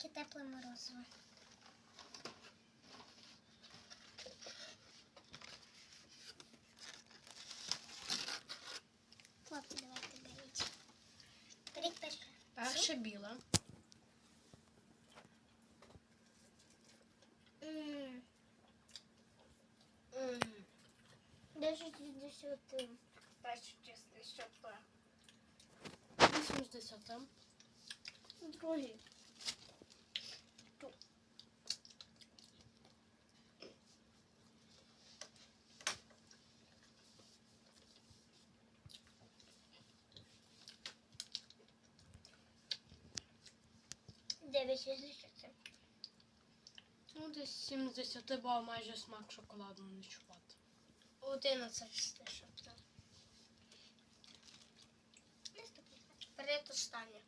таке тепле морозиво. Хлопці, давайте беріть. Беріть перше. Перше біле. Десять з десяти. Перше чисте, що це? 8 з 10. Другий. Дев'ять із десяти. Ну, десь 7 з 10, бо майже смак шоколаду не чувати. Одинадцять з десяти. Наступний. Передостаннє.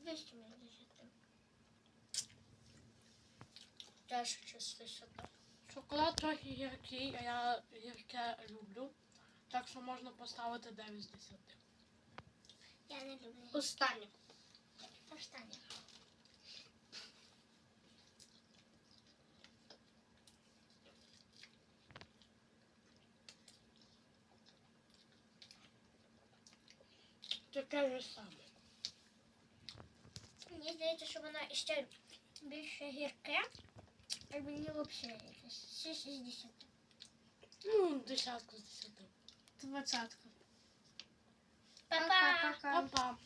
Вісім із десяти. Теж чисте сюди. Шоколад трохи гіркий, а я гірке люблю. Так що можна поставити 9 з 10. Я не люблю. Останнє. Останнє. Таке ж саме. Мені здається, що воно ще більше гірке. А мені взагалі якесь 6 із 10. Ну, десятку з 10. Двадцятка. Па-па.